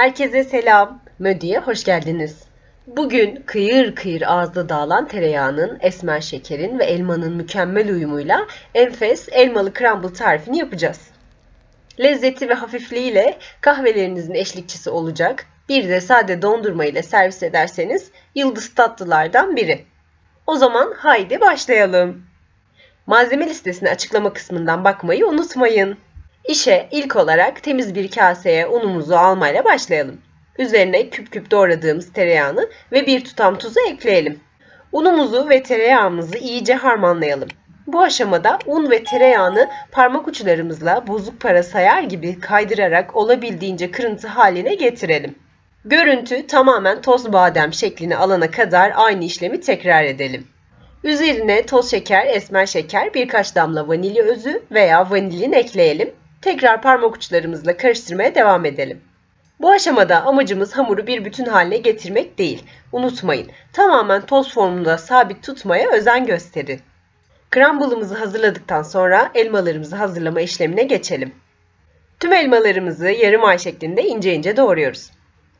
Herkese selam. Mödi'ye hoş geldiniz. Bugün kıyır kıyır ağızda dağılan tereyağının, esmer şekerin ve elmanın mükemmel uyumuyla enfes elmalı crumble tarifini yapacağız. Lezzeti ve hafifliğiyle kahvelerinizin eşlikçisi olacak. Bir de sade dondurma ile servis ederseniz yıldız tatlılardan biri. O zaman haydi başlayalım. Malzeme listesini açıklama kısmından bakmayı unutmayın. İşe ilk olarak temiz bir kaseye unumuzu almayla başlayalım. Üzerine küp küp doğradığımız tereyağını ve bir tutam tuzu ekleyelim. Unumuzu ve tereyağımızı iyice harmanlayalım. Bu aşamada un ve tereyağını parmak uçlarımızla bozuk para sayar gibi kaydırarak olabildiğince kırıntı haline getirelim. Görüntü tamamen toz badem şeklini alana kadar aynı işlemi tekrar edelim. Üzerine toz şeker, esmer şeker, birkaç damla vanilya özü veya vanilin ekleyelim. Tekrar parmak uçlarımızla karıştırmaya devam edelim. Bu aşamada amacımız hamuru bir bütün haline getirmek değil. Unutmayın, tamamen toz formunda sabit tutmaya özen gösterin. Crumble'ımızı hazırladıktan sonra elmalarımızı hazırlama işlemine geçelim. Tüm elmalarımızı yarım ay şeklinde ince ince doğruyoruz.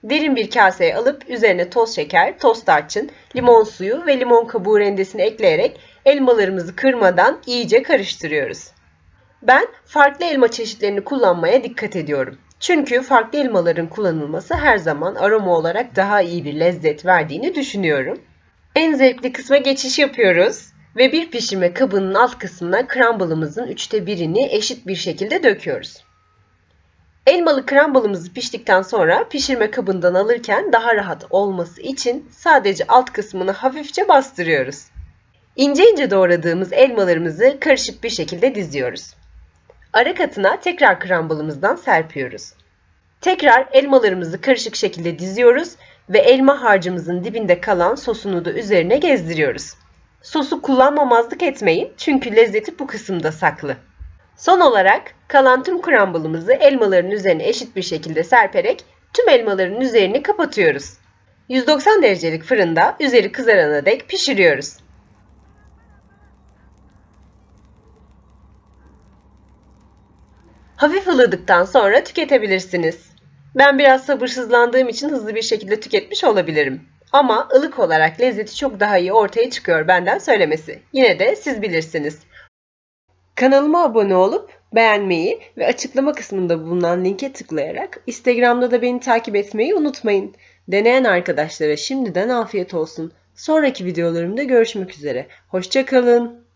Derin bir kaseye alıp üzerine toz şeker, toz tarçın, limon suyu ve limon kabuğu rendesini ekleyerek elmalarımızı kırmadan iyice karıştırıyoruz. Ben farklı elma çeşitlerini kullanmaya dikkat ediyorum. Çünkü farklı elmaların kullanılması her zaman aroma olarak daha iyi bir lezzet verdiğini düşünüyorum. En zevkli kısma geçiş yapıyoruz ve bir pişirme kabının alt kısmına crumble'ımızın üçte birini eşit bir şekilde döküyoruz. Elmalı crumble'ımızı piştikten sonra pişirme kabından alırken daha rahat olması için sadece alt kısmını hafifçe bastırıyoruz. İnce ince doğradığımız elmalarımızı karışık bir şekilde diziyoruz. Ara katına tekrar crumble'ımızdan serpiyoruz. Tekrar elmalarımızı karışık şekilde diziyoruz ve elma harcımızın dibinde kalan sosunu da üzerine gezdiriyoruz. Sosu kullanmamazlık etmeyin çünkü lezzeti bu kısımda saklı. Son olarak kalan tüm crumble'ımızı elmaların üzerine eşit bir şekilde serperek tüm elmaların üzerini kapatıyoruz. 190 derecelik fırında üzeri kızarana dek pişiriyoruz. Hafif ılıdıktan sonra tüketebilirsiniz. Ben biraz sabırsızlandığım için hızlı bir şekilde tüketmiş olabilirim. Ama ılık olarak lezzeti çok daha iyi ortaya çıkıyor benden söylemesi. Yine de siz bilirsiniz. Kanalıma abone olup beğenmeyi ve açıklama kısmında bulunan linke tıklayarak Instagram'da da beni takip etmeyi unutmayın. Deneyen arkadaşlara şimdiden afiyet olsun. Sonraki videolarımda görüşmek üzere. Hoşçakalın.